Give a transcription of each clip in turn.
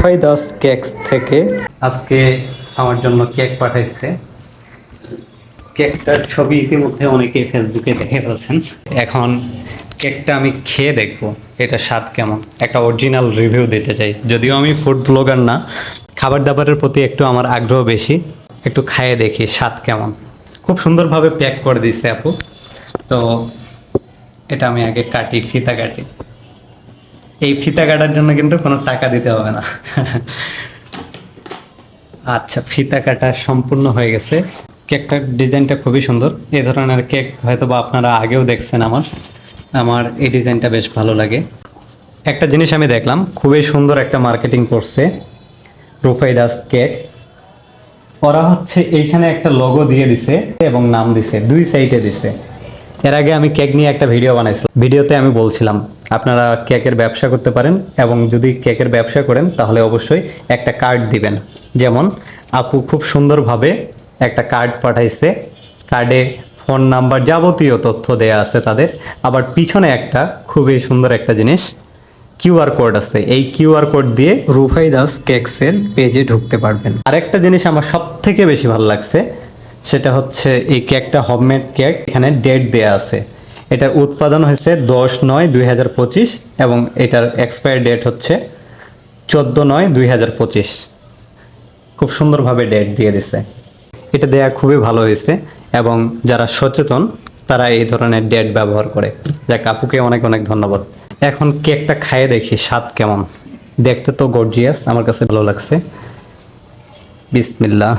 Das cakes থেকে। আজকে আমার জন্য কেক পাঠাইছে। কেকটার ছবি ইতিমধ্যে অনেকে ফেসবুকে দেখে ফেলছেন। এখন কেকটা আমি খেয়ে দেখব, এটা স্বাদ কেমন? একটা অরিজিনাল রিভিউ দিতে চাই। যদিও আমি ফুড ব্লগার না খাবার দাবারের প্রতি একটু আমার আগ্রহ বেশি। একটু খাইয়ে দেখি স্বাদ কেমন। খুব সুন্দরভাবে প্যাক করে দিছে আপু। তো এটা আমি আগে কাটি, ফিতা কাটি। এই ফিতা কাটার জন্য কিন্তু কোনো টাকা দিতে হবে না। আচ্ছা ফিতা কাটা সম্পূর্ণ হয়ে গেছে। কেকটার ডিজাইনটা খুবই সুন্দর। এই ধরনের কেক হয়তো বা আপনারা আগেও দেখছেন আমার। আমার এই ডিজাইনটা বেশ ভালো লাগে। একটা জিনিস আমি দেখলাম, খুবই সুন্দর একটা মার্কেটিং করছে রুফাই দাস কেক। ওরা হচ্ছে এইখানে একটা লোগো দিয়ে দিছে এবং নাম দিছে, দুই সাইডে দিছে। এর আগে আমি কেক নিয়ে একটা ভিডিও বানাইছিলাম। ভিডিওতে আমি বলছিলাম আপনারা কেকের ব্যবসা করতে পারেন এবং যদি কেকের ব্যবসা করেন, তাহলে অবশ্যই একটা কার্ড দিবেন। যেমন, আপু খুব সুন্দরভাবে একটা কার্ড পাঠাইছে। কার্ডে ফোন নাম্বার যাবতীয় তথ্য দেয়া আছে তাদের। আবার পিছনে একটা খুবই সুন্দর একটা জিনিস কিউআর কোড আছে। এই কিউআর কোড দিয়ে রুফাই দাস কেকসের পেজে ঢুকতে পারবেন। আরেকটা জিনিস আমার সব থেকে বেশি ভালো লাগছে, সেটা হচ্ছে এই কেকটা হোমমেড কেক, এখানে ডেট দেয়া আছে। এটার উৎপাদন হয়েছে দশ নয় দুই হাজার পঁচিশ এবং এটার এক্সপায়ার ডেট হচ্ছে চোদ্দ নয় দুই হাজার পঁচিশ। খুব সুন্দরভাবে ডেট দিয়ে দিছে। এটা দেয়া খুবই ভালো হয়েছে এবং যারা সচেতন, তারা এই ধরনের ডেট ব্যবহার করে। যা কাপুকে অনেক অনেক ধন্যবাদ। এখন কেকটা খাইয়ে দেখি, স্বাদ কেমন? দেখতে তো গর্জিয়াস আমার কাছে ভালো লাগছে। বিসমিল্লা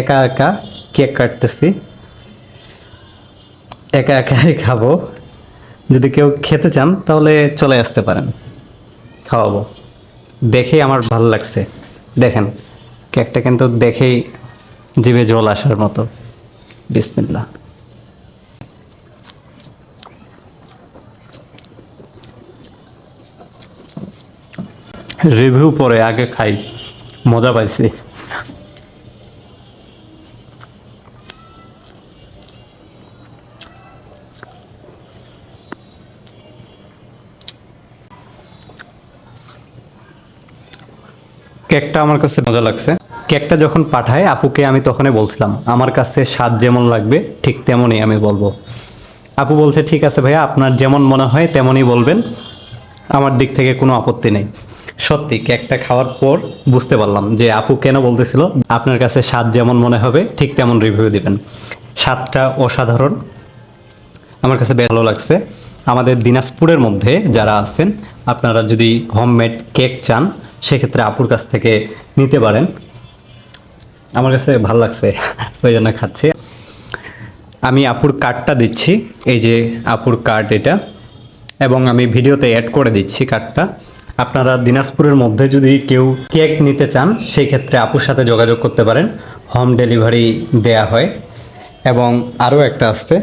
একা একা কেক কাটতেছি। একা একাই খাব। যদি কেউ খেতে চান, তাহলে চলে আসতে পারেন। খাওয়াবো। দেখেই আমার ভালো লাগছে। দেখেন, কেকটা কিন্তু দেখেই জিভে জল আসার মতো। বিসমিল্লা রিভিউ পরে আগে খাই, মজা পাইছি। কেকটা আমার কাছে মজা লাগছে। কেকটা যখন পাঠায়, আপুকে আমি তখনই বলছিলাম, আমার কাছে স্বাদ যেমন লাগবে, ঠিক তেমনই আমি বলব। আপু বলছে, ঠিক আছে ভাইয়া, আপনার যেমন মনে হয় তেমনই বলবেন। আমার দিক থেকে কোনো আপত্তি নেই। সত্যি, কেকটা খাওয়ার পর বুঝতে পারলাম যে আপু কেন বলতেছিল, আপনার কাছে স্বাদ যেমন মনে হবে, ঠিক তেমন রিভিউ দিবেন। স্বাদটা অসাধারণ। আমার কাছে ভালো লাগছে। আমাদের দিনাজপুরের মধ্যে যারা আছেন, আপনারা যদি হোমমেড কেক চান সেক্ষেত্রে আপুর কাছ থেকে নিতে পারেন। আমার কাছে ভালো লাগছে, ওই জন্য খাচ্ছি। আমি আপুর কার্ডটা দিচ্ছি, এই যে আপুর কার্ড এটা। এবং আমি ভিডিওতে অ্যাড করে দিচ্ছি কার্ডটা আপনারা দিনাজপুরের মধ্যে যদি কেউ কেক নিতে চান সেই ক্ষেত্রে আপুর সাথে যোগাযোগ করতে পারেন। হোম ডেলিভারি দেয়া হয়। এবং আরও একটা আসতে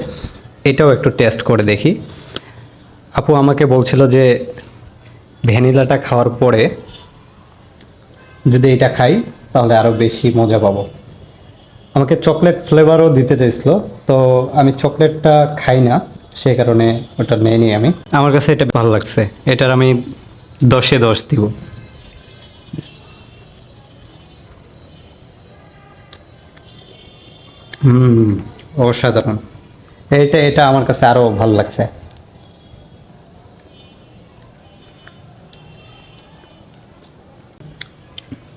এটাও একটু টেস্ট করে দেখি। আপু আমাকে বলছিল যে ভ্যানিলাটা খাওয়ার পরে যদি এটা খাই তাহলে আরও বেশি মজা পাবো। আমাকে চকলেট ফ্লেভারও দিতে চাইছিল তো আমি চকলেটটা খাই না সেই কারণে ওটা নেইনি আমি। আমার কাছে এটা ভালো লাগছে এটার আমি দশে দশ দিব। হুম অসাধারণ। এটা এটা আমার কাছে আরও ভালো লাগছে।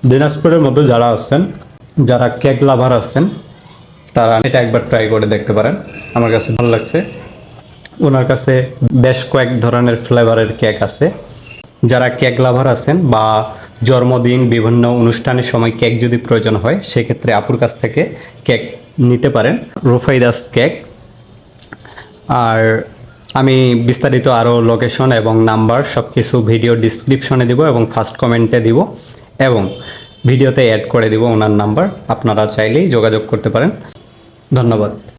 দিনাজপুরের মধ্যে যারা আছেন, যারা কেক লাভার আছেন, তারা এটা একবার ট্রাই করে দেখতে পারেন। আমার কাছে ভালো লাগছে। ওনার কাছে বেশ কয়েক ধরনের ফ্লেভারের কেক আছে। যারা কেক লাভার আছেন বা জন্মদিন, বিভিন্ন অনুষ্ঠানের সময় কেক যদি প্রয়োজন হয়, সেক্ষেত্রে আপুর কাছ থেকে কেক নিতে পারেন। রুফাইদাস কেক। আর আমি বিস্তারিত আরও লোকেশন এবং নাম্বার সব কিছু ভিডিও ডিসক্রিপশনে দিব এবং ফার্স্ট কমেন্টে দিব। এবং ভিডিওতে অ্যাড করে দিব ওনার নাম্বার আপনারা চাইলেই যোগাযোগ করতে পারেন। ধন্যবাদ।